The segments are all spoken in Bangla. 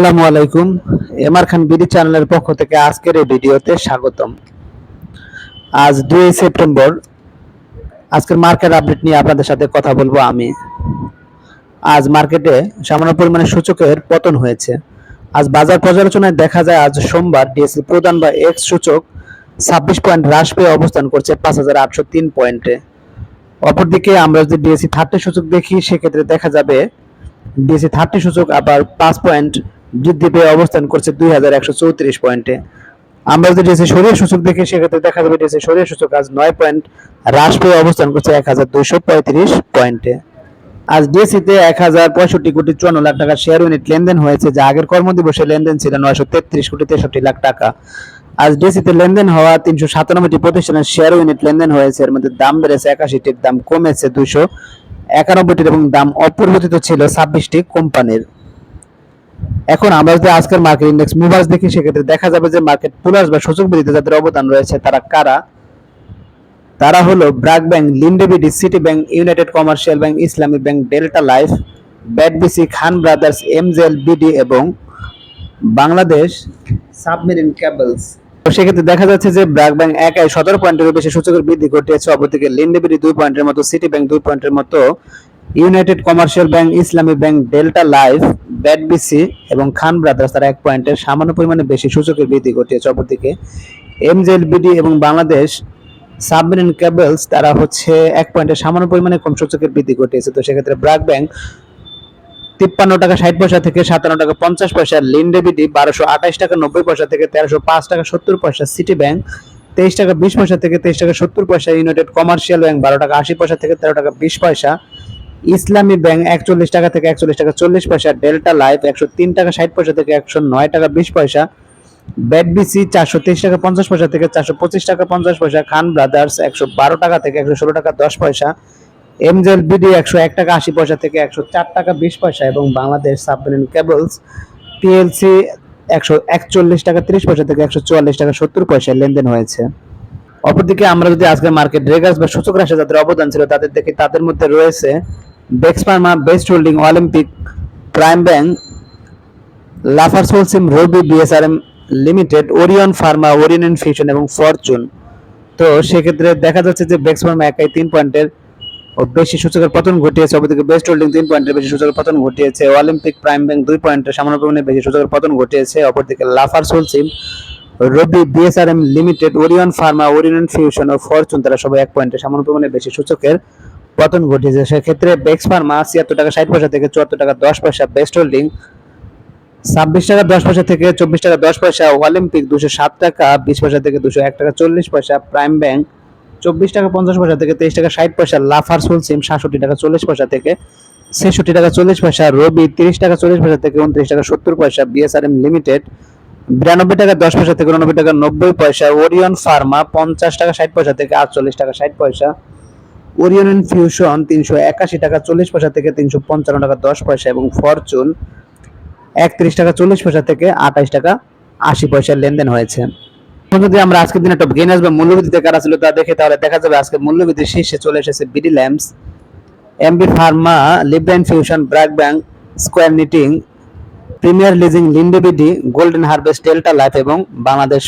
আসসালামু আলাইকুম। এমআর খান বিডি চ্যানেলের পক্ষ থেকে আজকের এই ভিডিওতে স্বাগতম। আজ দুই সেপ্টেম্বর। আজকের মার্কেট আপডেট নিয়ে আপনাদের সাথে কথা বলব আমি। আজ মার্কেটে সামান্য পরিমাণে সূচকের পতন হয়েছে। আজ বাজার পর্যালোচনায় দেখা যায় আজ সোমবার ডিএসসি প্রধান বা এক্স সূচক ছাব্বিশ পয়েন্ট হ্রাস পেয়ে অবস্থান করছে পাঁচ হাজার আটশো তিন পয়েন্টে। অপরদিকে আমরা যদি ডিএসসি থার্টি সূচক দেখি, সেক্ষেত্রে দেখা যাবে ডিএসসি থার্টি সূচক আবার পাঁচ পয়েন্ট বৃদ্ধি পেয়ে অবস্থান করছে দুই হাজার একশো চৌত্রিশ পয়েন্টে। আমরা যদি ডিএসসি সরিয়ে সূচক দেখি, সেক্ষেত্রে দেখা যাবে ডিএসসি সরিয়ে সূচক আজ নয় পয়েন্ট, হ্রাস পেয়ে অবস্থান করছে এক হাজার দুইশো পঁয়ত্রিশ পয়েন্টে। আজ ডিএসসিতে এক হাজার পঁয়ষট্টি কোটি চুয়ান্ন লাখ টাকার শেয়ার ইউনিট লেনদেন হয়েছে, যা আগের কর্মদিবসে লেনদেন ছিল নয়শো তেত্রিশ কোটি তেষট্টি লাখ টাকা। আজ ডিএসসিতে লেনদেন হওয়া তিনশো সাতানব্বইটি প্রতিষ্ঠানের শেয়ার ইউনিট লেনদেন হয়েছে, এর মধ্যে দাম বেড়েছে একাশিটির, দাম কমেছে দুশো একানব্বইটির এবং দাম অপরিবর্তিত ছিল ছাব্বিশটি কোম্পানির। এখন আমরা যদি আজকের মার্কেট ইন্ডেক্স মুভার্স দেখি, সেক্ষেত্রে দেখা যাবে যে মার্কেট পুলার্স বা সূচক বৃদ্ধিতে যাদের অবদান রয়েছে, তারা কারা? তারা হলো BRAC Bank Linde BD City Bank United Commercial Bank Islami Bank Delta Life BATBC Khan Brothers MJL BD এবং বাংলাদেশ সাবমেরিন ক্যাবলস সেক্ষেত্রে দেখা যাচ্ছে যে ব্র্যাক ব্যাংক একাই সতেরো পয়েন্টের বেশি সূচকের বৃদ্ধি ঘটিয়েছে। অপরদিকে লিন্ডেবিডি দুই পয়েন্টের মতো সিটি ব্যাংক দুই পয়েন্টের মতো United Commercial Bank Islami Bank Delta Life BATBC এবং খান ব্রাদার্স তারা এক পয়েন্টের সামান্য পরিমাণে বেশি সূচকের বৃদ্ধি ঘটিয়েছে। অপরদিকে বিডি এবং বাংলাদেশ সাবমেরিন কেবলস তারা হচ্ছে এক পয়েন্টের সামান্য পরিমাণে কম সূচকের বৃদ্ধি ঘটিয়েছে। তো সেক্ষেত্রে ব্র্যাক ব্যাংক তিপ্পান্ন টাকা ষাট পয়সা থেকে সাতান্ন টাকা পঞ্চাশ পয়সা লিন্ডেবিডি বারোশো আঠাশ টাকা নব্বই পয়সা থেকে তেরোশো পাঁচ টাকা সত্তর পয়সা সিটি ব্যাংক তেইশ টাকা বিশ পয়সা থেকে তেইশ টাকা সত্তর পয়সা ইউনাইটেড কমার্শিয়াল ব্যাংক বারো টাকা আশি পয়সা থেকে তেরো টাকা বিশ পয়সা ইসলামী ব্যাংক একচল্লিশ টাকা থেকে একচল্লিশ টাকা চল্লিশ পয়সা, ডেল্টা লাইফ একশো তিন টাকা ষাট পয়সা থেকে একশো নয় টাকা বিশ পয়সা ব্যাটবিসি চারশো তেইশ টাকা পঞ্চাশ পয়সা থেকে চারশো পঁচিশ টাকা পঞ্চাশ পয়সা, খান ব্রাদার্স একশো বারো টাকা থেকে একশো ষোলো টাকা দশ পয়সা, এমজেল বিডি একশো এক টাকা আশি পয়সা থেকে একশো চার টাকা বিশ পয়সা এবং বাংলাদেশ সাবমেরিন কেবলস পিএলসি একশো একচল্লিশ টাকা তিরিশ পয়সা থেকে একশো চুয়াল্লিশ টাকা সত্তর পয়সায় লেনদেন হয়েছে। অপরদিকে আমরা যদি আজকের মার্কেট রেগার্স বা সূচক রাশি যাদের অবদান ছিল তাদের দেখি তাদের মধ্যে রয়েছে Bex Pharma Best Holding Olympic Prime Bank Lafarge Holcim Robi BSRM Limited Orion Pharma Orion Fusion এবং ফরচুন তো সেক্ষেত্রে দেখা যাচ্ছে যে বেক্স ফার্মা একাই তিন পয়েন্টের ও বেশি সূচকের পতন ঘটিয়েছে, অপরদিকে বেস্ট হোল্ডিং তিন পয়েন্টের বেশি সূচকের পতন ঘটিয়েছে অলিম্পিক প্রাইম ব্যাংক দুই পয়েন্টের সামান্য পরিমাণে বেশি সূচকের পতন ঘটিয়েছে, অপরদিকে Lafarge Holcim Robi BSRM Limited Orion Pharma Orion Fusion ও ফরচুন তারা সবাই এক পয়েন্টের সামান্য পরিমাণে বেশি সূচকের পতন ঘটেছে। সেক্ষেত্রে বেক্স ফার্মা ছিয়াত্তর টাকা, ষাট পয়সা থেকে চুয়াত্তর টাকা, দশ পয়সা। বেস্ট হোল্ডিং ছাব্বিশ টাকা, দশ পয়সা থেকে চব্বিশ টাকা, দশ পয়সা। অলিম্পিক দুশো সাত টাকা, বিশ পয়সা থেকে দুশো এক টাকা, চল্লিশ পয়সা। প্রাইম ব্যাংক চব্বিশ টাকা, পঞ্চাশ পয়সা থেকে তেইশ টাকা, ষাট পয়সা। লাফার সিম সাতষট্টি টাকা, চল্লিশ পয়সা থেকে ছেষট্টি টাকা, চল্লিশ পয়সা। রবি তিরিশ টাকা, চল্লিশ পয়সা থেকে উনত্রিশ টাকা, সত্তর পয়সা। বিএসআরএম লিমিটেড বিরানব্বই টাকা, দশ পয়সা থেকে উননব্বই টাকা, নব্বই পয়সা। ওরিয়ন ফার্মা পঞ্চাশ টাকা, ষাট পয়সা থেকে আটচল্লিশ টাকা, ষাট পয়সা। ওরিয়ন ফিউশন তিনশো একাশি টাকা, চল্লিশ পয়সা থেকে তিনশো পঞ্চান্ন টাকা, দশ পয়সা এবং ফরচুন একত্রিশ টাকা, চল্লিশ পয়সা থেকে আঠাইশ টাকা, আশি পয়সার লেনদেন হয়েছে। যদি আমরা আজকের দিনে টপ গেইনার্স বা মূল্যবৃদ্ধিতে কারা ছিল তা দেখে, তাহলে দেখা যাবে আজকে মূল্যবৃদ্ধির শীর্ষে চলে এসেছে BD Lamps MB Pharma Libra In Fusion BRAC Bank Square Knitting Premier Leasing Linde BD Golden Harvest Delta Life এবং বাংলাদেশ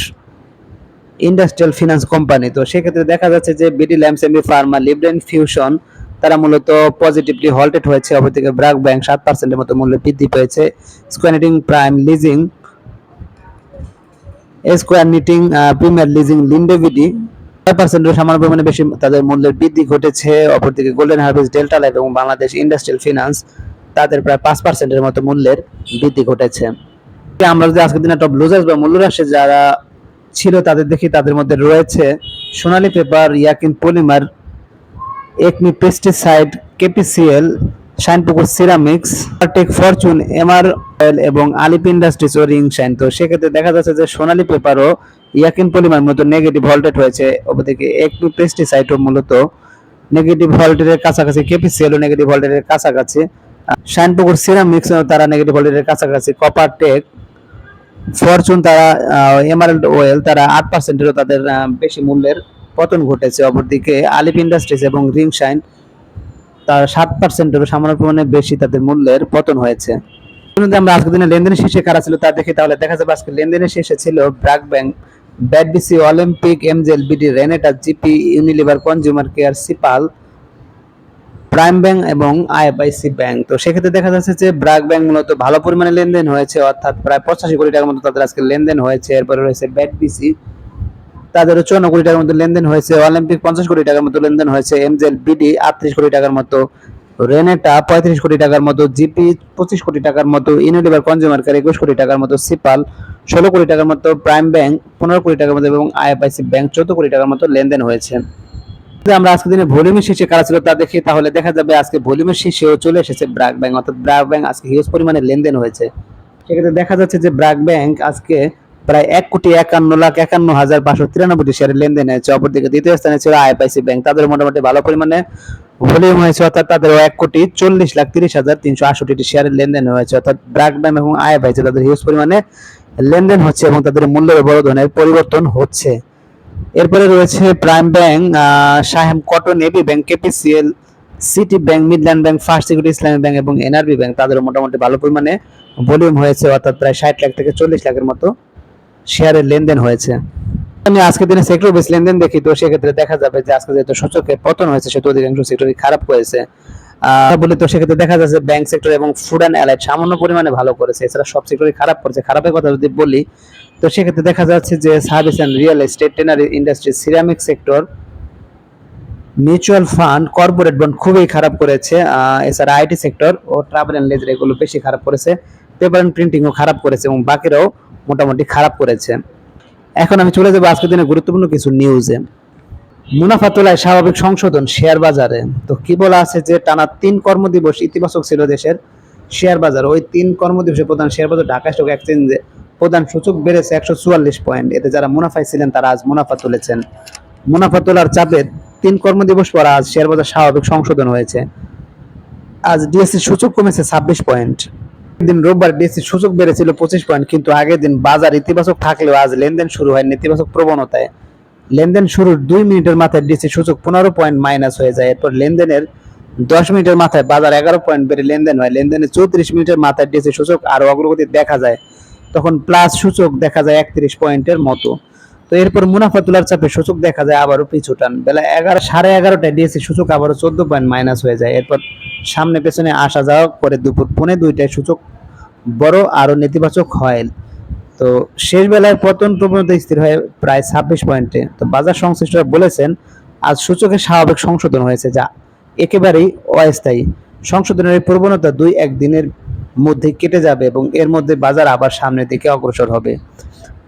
ইন্ডাস্ট্রিয়াল ফিনান্স কোম্পানি তো সেক্ষেত্রে দেখা যাচ্ছে যে BD Lamps MB Pharma Libra In Fusion তারা মূলত পজিটিভলি হল্টেড হয়েছে। অপরদিকে ব্র্যাক ব্যাংক সাত পার্সেন্টের মতো মূল্য বৃদ্ধি পেয়েছে। Square Knitting Prime Leasing Square Knitting Premier Leasing Linde BD ছয় পার্সেন্টের সামান্য পরিমাণে বেশি তাদের মূল্যের বৃদ্ধি ঘটেছে। অপরদিকে গোল্ডেন হারভেস্ট ডেল্টা লাইফ এবং বাংলাদেশ ইন্ডাস্ট্রিয়াল ফিনান্স তাদের প্রায় পাঁচ পার্সেন্টের মতো মূল্যের বৃদ্ধি ঘটেছে। আমরা যদি আজকের দিনে টপ লুজার্স বা মূল্য রাশি যারা ছিল, তাদের দেখি তাদের মধ্যে রয়েছে Sonali paper, Yeakin polymer, Acme pesticide, KPCL, Shinepukur ceramics tech fortune, MR oil এবং আলিপ ইন্ডাস্ট্রিজ ও রিং শাইন। তো সেক্ষেত্রে দেখা যাচ্ছে যে সোনালি পেপারও ইয়াকিন পলিমার মতো নেগেটিভ ভোল্টেজ হয়েছে। অপরদিকে একমি পেস্টিসাইডও মূলত নেগেটিভ ভোল্টেজের কাছাকাছি কেপিসিএলও নেগেটিভ ভোল্টেজের কাছাকাছি, শাইনপুকুর সিরামিক্স তারা নেগেটিভ ভোল্টেজের কাছাকাছি কপার টেক ফরচুন তারা এমারেল্ড ওয়েল তারা আট পার্সেন্টেরও তাদের বেশি মূল্যের পতন ঘটেছে। অপরদিকে আলিপ ইন্ডাস্ট্রিজ এবং রিংশাইন তার সাত পার্সেন্টেরও সামান্য পরিমাণে বেশি তাদের মূল্যের পতন হয়েছে। আমরা আজকের দিনে লেনদেনের শীর্ষে কারা ছিল তা দেখি, তাহলে দেখা যাবে আজকে লেনদেনের শীর্ষে ছিল BRAC Bank BATBC Olympic MJL BD Renata GP Unilever Consumer Care সিপাল Prime Bank এবং আইএফআইসি ব্যাংক তো সেক্ষেত্রে দেখা যাচ্ছে যে ব্র্যাক ব্যাংক মূলত ভালো পরিমাণে লেনদেন হয়েছে অর্থাৎ প্রায় পঁচাশি কোটি টাকার মতো তাদের আজকে লেনদেন হয়েছে এরপরে রয়েছে ব্যাটবিসি তাদেরও চুয়ান্ন কোটি টাকার মতো লেনদেন হয়েছে অলিম্পিক পঞ্চাশ কোটি টাকার মতো লেনদেন হয়েছে এমজেল বিডি আটত্রিশ কোটি টাকার মতো রেনেটা পঁয়ত্রিশ কোটি টাকার মতো জিপি পঁচিশ কোটি টাকার মতো ইউনিলিভার কনজিউমার কেয়ার একুশ কোটি টাকার মতো সিপাল ষোলো কোটি টাকার মতো প্রাইম ব্যাংক পনেরো কোটি টাকার মতো এবং আইএফআইসি ব্যাংক চোদ্দ কোটি টাকার মতো লেনদেন হয়েছে আমরা আজকে দিনে ভলিউমের শীর্ষে কারা ছিল তা দেখি, তাহলে দেখা যাবে আজকে ভলিউমের শীর্ষেও চলে এসেছে ব্র্যাক ব্যাংক অর্থাৎ ব্র্যাক ব্যাংক আজকে হিউজ পরিমাণে লেনদেন হয়েছে। সেক্ষেত্রে দেখা যাচ্ছে যে ব্র্যাক ব্যাংক আজকে প্রায় এক কোটি একান্ন লাখ একান্ন হাজার পাঁচশো তিরানব্বইটি শেয়ারের লেনদেন হয়েছে। অপরদিকে দ্বিতীয় স্থানে ছিল আইএফআইসি ব্যাংক তাদের মোটামুটি ভালো পরিমাণে ভলিউম হয়েছে, অর্থাৎ তাদেরও এক কোটি চল্লিশ লাখ তিরিশ হাজার তিনশো আষট্টি শেয়ারের লেনদেন হয়েছে। অর্থাৎ ব্র্যাক ব্যাংক এবং আইএফআইসি তাদের হিউজ পরিমাণে লেনদেন হচ্ছে এবং তাদের মূল্যের বড় ধরনের পরিবর্তন হচ্ছে। এরপরে রয়েছে Prime Bank Saiham Cotton AB Bank KPCL City Bank Midland Bank First Security Islami Bank এবং এনআরবি ব্যাংক তাদের মোটামুটি ভালো পরিমাণে ভলিউম হয়েছে, অর্থাৎ প্রায় ষাট লাখ থেকে চল্লিশ লাখের মতো শেয়ারের লেনদেন হয়েছে। আমি আজকের দিনে সেক্টর বেস লেনদেন দেখি, তো সেক্ষেত্রে দেখা যাবে যে আজকে যেহেতু সূচকের পতন হয়েছে, সেহেতু অধিকাংশ সেক্টরই খারাপ করেছে। বলি তো সেক্ষেত্রে দেখা যাচ্ছে ব্যাংক সেক্টর এবং ফুড অ্যান্ড অ্যালাইড সামান্য পরিমাণে ভালো করেছে, এছাড়া সব সেক্টরই খারাপ করেছে। খারাপের কথা যদি বলি তো সেক্ষেত্রে দেখা যাচ্ছে যে service and real estate tannery industry ceramic sector mutual fund corporate bond খুবই খারাপ করেছে এছাড়া আইটি সেক্টর ও ট্রাভেল অ্যান্ড লেজার এগুলো বেশি খারাপ করেছে পেপার অ্যান্ড প্রিন্টিংও খারাপ করেছে এবং বাকিরাও মোটামুটি খারাপ করেছে। এখন আমি চলে যাব আজকের দিনে গুরুত্বপূর্ণ কিছু নিউজে মুনাফা তোলায় স্বাভাবিক সংশোধন শেয়ার বাজারে। তো কি বলা আছে যে টানা তিন কর্মদিবস ইতিবাচক ছিল দেশের শেয়ার বাজার। ওই তিন কর্মদিবসে প্রধান শেয়ার বাজার ঢাকা স্টক এক্সচেঞ্জে প্রধান সূচক বেড়েছে একশো চুয়াল্লিশ পয়েন্ট। এতে যারা মুনাফায় ছিলেন, তারা আজ মুনাফা তুলেছেন। মুনাফা তোলার চাপে তিন কর্মদিবস পর আজ শেয়ার বাজার স্বাভাবিক সংশোধন হয়েছে। আজ ডিএসসি সূচক কমেছে ছাব্বিশ পয়েন্ট। দিন রোববার ডিএসসি সূচক বেড়েছিল পঁচিশ পয়েন্ট, কিন্তু আগের দিন বাজার ইতিবাচক থাকলেও আজ লেনদেন শুরু হয় নেতিবাচক প্রবণতায়। লেনদেন শুরুর দুই মিনিটের মাথায় ডিএসসি সূচক পনেরো পয়েন্ট মাইনাস হয়ে যায়। এরপর লেনদেনের দশ মিনিটের মাথায় বাজার এগারো পয়েন্ট বেড়ে লেনদেন হয়। লেনদেনের চৌত্রিশ মিনিটের মাথায় ডিএসসি সূচক আরও অগ্রগতি দেখা যায়। তখন প্লাস সূচক দেখা যায় একত্রিশ পয়েন্টের মতো। তো এরপর মুনাফা তোলার চাপে সূচক দেখা যায় আবারও পিছু টান। বেলা এগারো, সাড়ে এগারোটায় ডিএসসি সূচক আবারও চোদ্দ পয়েন্ট মাইনাস হয়ে যায়। এরপর সামনে পেছনে আসা যাওয়া করে দুপুর পৌনে দুইটায় সূচক বড় আরও নেতিবাচক হয়। তো শেষ বেলায় পতন প্রবণতা স্থির হয় প্রায় ছাব্বিশ পয়েন্টে তো বাজার সংশ্লিষ্টরা বলেছেন, আজ সূচকের স্বাভাবিক সংশোধন হয়েছে যা একেবারেই অস্থায়ী। সংশোধনের প্রবণতা দুই এক দিনের মধ্যে কেটে যাবে এবং এর মধ্যে বাজার আবার সামনের দিকে অগ্রসর হবে।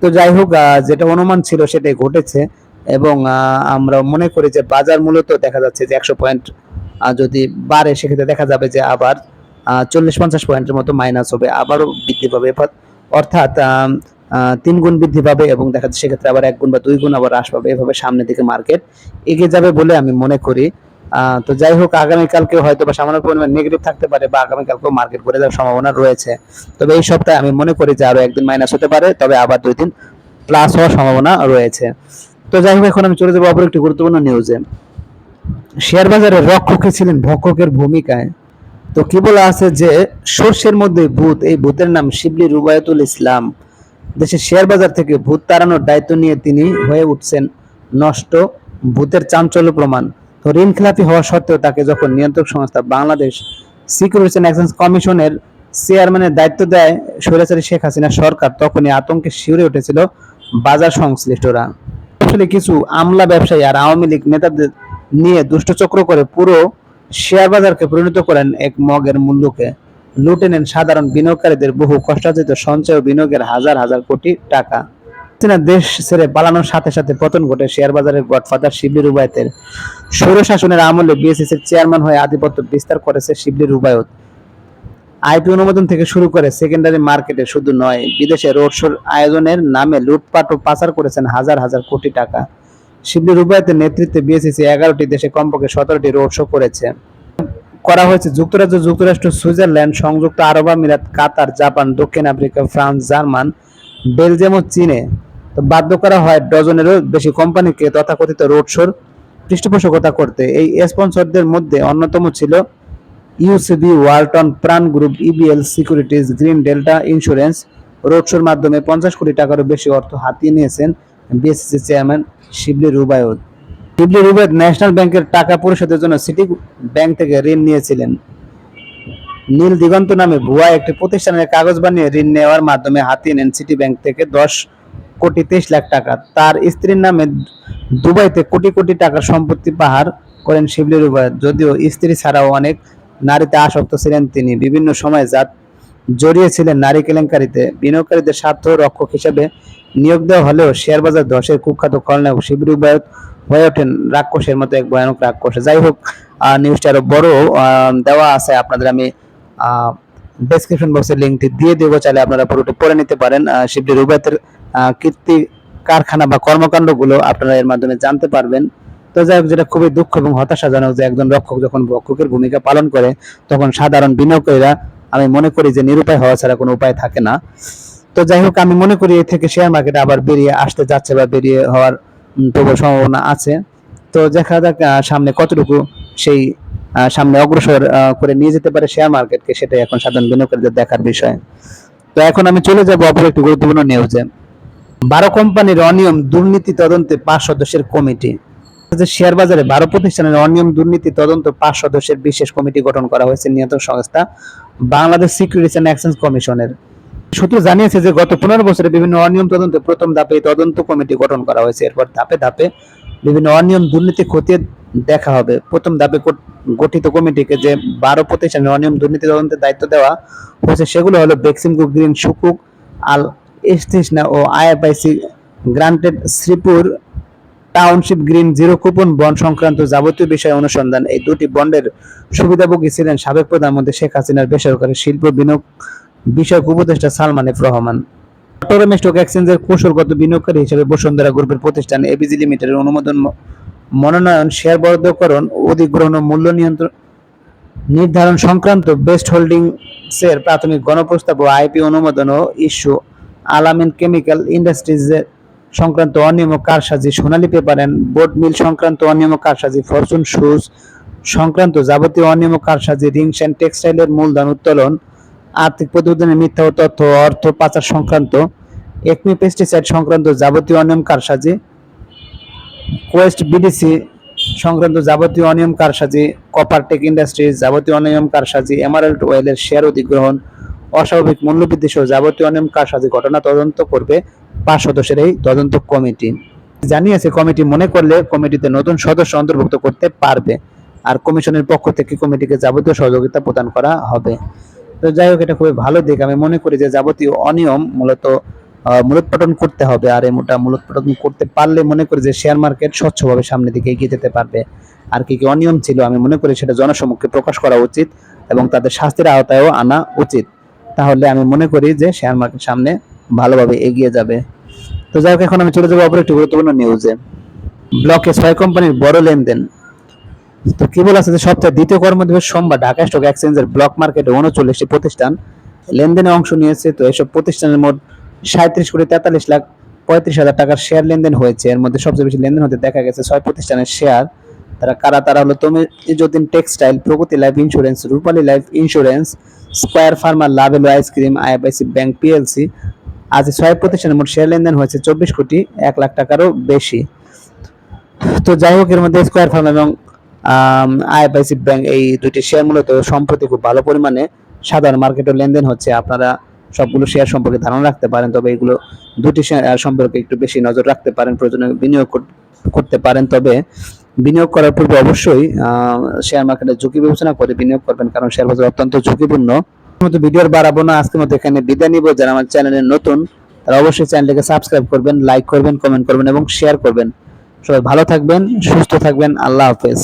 তো যাই হোক যেটা অনুমান ছিল সেটাই ঘটেছে এবং আমরা মনে করি যে বাজার মূলত দেখা যাচ্ছে যে একশো পয়েন্ট যদি বাড়ে সেক্ষেত্রে দেখা যাবে যে আবার চল্লিশ পঞ্চাশ পয়েন্টের মতো মাইনাস হবে, আবারও বৃদ্ধি পাবে। অর্থাৎ তিন গুণ বৃদ্ধি পাবে এবং দেখা যাচ্ছে সেক্ষেত্রে আবার এক গুণ বা দুই গুণ আবার হ্রাস পাবে। এভাবে সামনের দিকে মার্কেট এগিয়ে যাবে বলে আমি মনে করি। তো যাই হোক আগামীকালকে হয়তো বা সামান্য পরিমাণ নেগেটিভ থাকতে পারে বা আগামীকালকেও মার্কেট ঘুরে যাওয়ার সম্ভাবনা রয়েছে। তবে এই সপ্তাহে আমি মনে করি যে আরও একদিন মাইনাস হতে পারে, তবে আবার দুই দিন প্লাস হওয়ার সম্ভাবনা রয়েছে। তো যাই হোক, এখন আমি চলে যাব অপর একটি গুরুত্বপূর্ণ নিউজে শেয়ার বাজারে রক্ষকে ছিলেন ভক্ষকের ভূমিকায়। তো কি বলা আছে যে, সর্ষের মধ্যে ভূত, এই ভূতের নাম শিবলি রুবায়তুল ইসলাম। দেশের শেয়ার বাজার থেকে ভূত তাড়ানোর দায়িত্ব নিয়ে তিনি হয়ে উঠছেন নষ্ট ভূতের চাঞ্চল্য প্রমাণ। তো ঋণ খেলাপি হওয়া সত্ত্বেও তাকে যখন নিয়ন্ত্রক সংস্থা বাংলাদেশ সিকিউরিটিজ অ্যান্ড এক্সচেঞ্জ কমিশনের চেয়ারম্যানের দায়িত্ব দেয় স্বৈরাচারী শেখ হাসিনা সরকার, তখনই আতঙ্কে শিউরে উঠেছিল বাজার সংশ্লিষ্টরা। আসলে কিছু আমলা ব্যবসায়ী আর আওয়ামী লীগ নেতাদের নিয়ে দুষ্টচক্র করে পুরো শেয়ার বাজারকে পরিণত করেন এক মগের মূল্যকে লুটে নেন সাধারণ বিনিয়োগকারীদের বহু কষ্টার্জিত সঞ্চয় ও বিনিয়োগের হাজার হাজার কোটি টাকা। চীনা দেশ ছেড়ে পালানোর সাথে সাথে পতন ঘটে শেয়ার বাজারের গডফাদার শিবলি রুবায়তের। স্বৈরশাসনের আমলে বিএসএস এর চেয়ারম্যান হয়ে আধিপত্য বিস্তার করেছে শিবলি রুবায়ত। আইপি অনুমোদন থেকে শুরু করে সেকেন্ডারি মার্কেটে শুধু নয়, বিদেশে রোড শোর আয়োজনের নামে লুটপাট ও পাচার করেছেন হাজার হাজার কোটি টাকা। শিবলি রুবায়তের নেতৃত্বে বিএসিসি এগারোটি দেশে কমপক্ষে সতেরোটি রোড শো করেছে। করা হয়েছে যুক্তরাজ্য, যুক্তরাষ্ট্র, সুইজারল্যান্ড, সংযুক্ত আরব আমিরাত, কাতার, জাপান, দক্ষিণ আফ্রিকা, ফ্রান্স, জার্মান, বেলজিয়াম ও চীনে। বাধ্য করা হয় ডজনেরও বেশি কোম্পানিকে তথাকথিত রোড শোর পৃষ্ঠপোষকতা করতে। এই স্পন্সরদের মধ্যে অন্যতম ছিল UCB Walton Pran Group EBL Securities Green Delta Insurance road show মাধ্যমে পঞ্চাশ কোটি টাকারও বেশি অর্থ হাতিয়ে নিয়েছেন BSC chairman Shibli Rubayat. Shibli Rubayat National ব্যাংকের টাকা পরিশোধের জন্য সিটি ব্যাংক থেকে ঋণ নিয়েছিলেন। নীল দিগন্ত নামে ভুয়া একটি প্রতিষ্ঠানের কাগজ বানিয়ে ঋণ নেওয়ার মাধ্যমে হাতিয়ে নেন সিটি ব্যাংক থেকে দশ কোটি তেইশ লাখ টাকা। তার স্ত্রীর নামে দুবাইতে কোটি কোটি টাকার সম্পত্তি পাহাড় করেন শিবলি রুবায়ত। যদিও স্ত্রী ছাড়াও অনেক নারীতে আসক্ত ছিলেন তিনি। বিভিন্ন সময় জাত জড়িয়েছিলেন নারী কেলেঙ্কারিতে। বিনিয়োগকারীদের স্বার্থ রক্ষক হিসেবে নিয়োগ দেওয়া হলেও শেয়ার বাজার ধসের কুখ্যাত খলনায়ক শিবির রুবায়ত হয়ে ওঠেন রাক্ষসের মতো এক ভয়ানক রাক্ষস। যাই হোক নিউজটা আরও বড় দেওয়া আছে। আপনাদের আমি ডেসক্রিপশন বক্সের লিঙ্কটি দিয়ে দেবো চাইলে আপনারা পুরোটা পড়ে নিতে পারেন। আহ, শিবলি রুবায়তের কীর্তি কারখানা বা কর্মকাণ্ডগুলো আপনারা এর মাধ্যমে জানতে পারবেন। তো যাই হোক যেটা খুবই দুঃখ এবং হতাশাজনক যে একজন রক্ষক যখন রক্ষকের ভূমিকা পালন করে তখন সাধারণ বিনিয়োগকারীরা আমি মনে করি যে নিরুপায় হওয়া ছাড়া কোনো উপায় থাকে না। তো যাই হোক আমি মনে করি এ থেকে শেয়ার মার্কেট আবার বেরিয়ে আসতে যাচ্ছে বা বেরিয়ে হওয়ার প্রবল সম্ভাবনা আছে। তো দেখা যাক সামনে কতটুকু সেই সামনে অগ্রসর করে নিয়ে যেতে পারে শেয়ার মার্কেটকে সেটাই এখন সাধারণ বিনিয়োগকারীদের দেখার বিষয়। তো এখন আমি চলে যাব অপর একটি গুরুত্বপূর্ণ নিউজে বারো কোম্পানির অনিয়ম দুর্নীতি তদন্তে পাঁচ সদস্যের কমিটি। শেয়ার বাজারে বারো প্রতিষ্ঠানের অনিয়ম দুর্নীতি তদন্ত পাঁচ সদস্যের বিশেষ কমিটি গঠন করা হয়েছে নিয়ন্ত্রক সংস্থা বাংলাদেশ সিকিউরিটিজ অ্যান্ড এক্সচেঞ্জ কমিশনের সূত্র জানিয়েছে যে গত পনেরো বছরে বিভিন্ন অনিয়ম তদন্তে প্রথম ধাপে তদন্ত কমিটি গঠন করা হয়েছে। এরপর ধাপে ধাপে বিভিন্ন অনিয়ম দুর্নীতি খতিয়ে দেখা হবে। প্রথম দাবি গঠিত কমিটিকে যে বারো প্রতিষ্ঠানের অনিয়ম দুর্নীতি তদন্তের দায়িত্ব দেওয়া হয়েছে, সেগুলো হলো বেক্সিম গ্রুপ গ্রিন, সুকুক, আল ইস্তিসনা ও IFIC granted Sreepur, Township Green, Zero Coupon Bond সংক্রান্ত যাবতীয় বিষয় অনুসন্ধান। এই দুটি বন্ডের সুবিধাভোগী ছিলেন সাবেক প্রধানমন্ত্রী শেখ হাসিনার বেসরকারি শিল্প বিনিয়োগ বিষয়ক উপদেষ্টা সালমান এফ রহমান। চট্টগ্রাম স্টক এক্সচেঞ্জের কৌশলগত বিনিয়োগকারী হিসেবে বসুন্ধরা গ্রুপের প্রতিষ্ঠান এবিজি লিমিটেডের অনুমোদন মনোনয়ন শেয়ার বরাদ্দকরণ, অধিগ্রহণ ও মূল্য নিয়ন্ত্রণ নির্ধারণ সংক্রান্ত বেস্ট হোল্ডিংসের প্রাথমিক গণপ্রস্তাব ও আইপি অনুমোদন ও ইস্যু আলামিন কেমিক্যাল ইন্ডাস্ট্রিজের সংক্রান্ত অনিয়ম কারসাজি Sonali paper and board mill সংক্রান্ত অনিয়ম কারসাজি ফরচুন শুজ সংক্রান্ত যাবতীয় অনিয়ম কারসাজি রিংস অ্যান্ড টেক্সটাইলের মূলধন উত্তোলন, আর্থিক প্রতিবেদনের মিথ্যা ও তথ্য অর্থ পাচার সংক্রান্ত একমি পেস্টিসাইড সংক্রান্ত যাবতীয় অনিয়ম, কারসাজি কোয়েস্ট বিডিসি সংক্রান্ত যাবতীয় অনিয়ম কারসাজি কপারটেক ইন্ডাস্ট্রিজ যাবতীয় অনিয়ম কারসাজি এমারেল্ড ওয়েলের শেয়ার অধিগ্রহণ, অস্বাভাবিক মূল্যবৃদ্ধি সহ যাবতীয় অনিয়ম কারসাজি ঘটনা তদন্ত করবে পাঁচ সদস্যের এই তদন্ত কমিটি। জানিয়েছে, কমিটি মনে করলে কমিটিতে নতুন সদস্য অন্তর্ভুক্ত করতে পারবে আর কমিশনের পক্ষ থেকে কমিটিকে যাবতীয় সহযোগিতা প্রদান করা হবে। তো যাই হোক, এটা খুবই ভালো দিক। আমি মনে করি যে যাবতীয় অনিয়ম মূলত মূলোৎপাটন করতে হবে আর এমনটা মূলোৎপাটন করতে পারলে মনে করি যে শেয়ার মার্কেট স্বচ্ছভাবে সামনের দিকে এগিয়ে যেতে পারবে। আর কি কি অনিয়ম ছিল আমি মনে করি সেটা জনসমক্ষে প্রকাশ করা উচিত এবং তাদের শাস্তির আওতায়ও আনা উচিত। তাহলে আমি মনে করি যে শেয়ার মার্কেট সামনে ভালোভাবে এগিয়ে যাবে। তো যাই হোক, এখন আমি চলে যাব অপর একটি গুরুত্বপূর্ণ নিউজে ব্লকে ছয় কোম্পানির বড় লেনদেন। তো কি বলা আছে যে সপ্তাহের দ্বিতীয় কর্মদিবস সোমবার ঢাকা স্টক এক্সচেঞ্জের ব্লক মার্কেটে উনচল্লিশটি প্রতিষ্ঠান লেনদেনে অংশ নিয়েছে। তো এসব প্রতিষ্ঠানের মোট সাঁত্রিশ কোটি তেতাল্লিশ লাখ পঁয়ত্রিশ হাজার টাকার শেয়ার লেনদেন হয়েছে। এর মধ্যে সবচেয়ে বেশি লেনদেন হতে দেখা গেছে ছয় প্রতিষ্ঠানের শেয়ার তারা কারা? তারা হলো তুমি Tamijuddin Textile, Progoti Life Insurance, Rupali Life Insurance, Square farmer, Lovello ice cream, IFIC Bank PLC. আজ ছয় প্রতিষ্ঠানের মোট শেয়ার লেনদেন হয়েছে চব্বিশ কোটি এক লাখ টাকারও বেশি। তো যাই হোক, এর মধ্যে স্কোয়ার ফার্ম এবং আইএফআইসি ব্যাংক এই দুইটি শেয়ার মূলত সম্প্রতি খুব ভালো পরিমাণে সাধারণ মার্কেটে লেনদেন হচ্ছে। আপনারা সবগুলো শেয়ার সম্পর্কে ধারণা রাখতে পারেন, তবে এগুলো দুটি শেয়ার সম্পর্কে একটু বেশি নজর রাখতে পারেন, প্রয়োজনে বিনিয়োগ করতে পারেন। তবে বিনিয়োগ করার পূর্বে অবশ্যই শেয়ার মার্কেটের ঝুঁকি বিবেচনা করে বিনিয়োগ করবেন, কারণ শেয়ার বাজার অত্যন্ত ঝুঁকিপূর্ণ। মতো ভিডিও আর বাড়াবো না আজকের মতো এখানে বিদায় নিব। যারা আমার চ্যানেলে নতুন, তারা অবশ্যই চ্যানেলটিকে সাবস্ক্রাইব করবেন লাইক করবেন কমেন্ট করবেন এবং শেয়ার করবেন। সবাই ভালো থাকবেন, সুস্থ থাকবেন, আল্লাহ হাফেজ।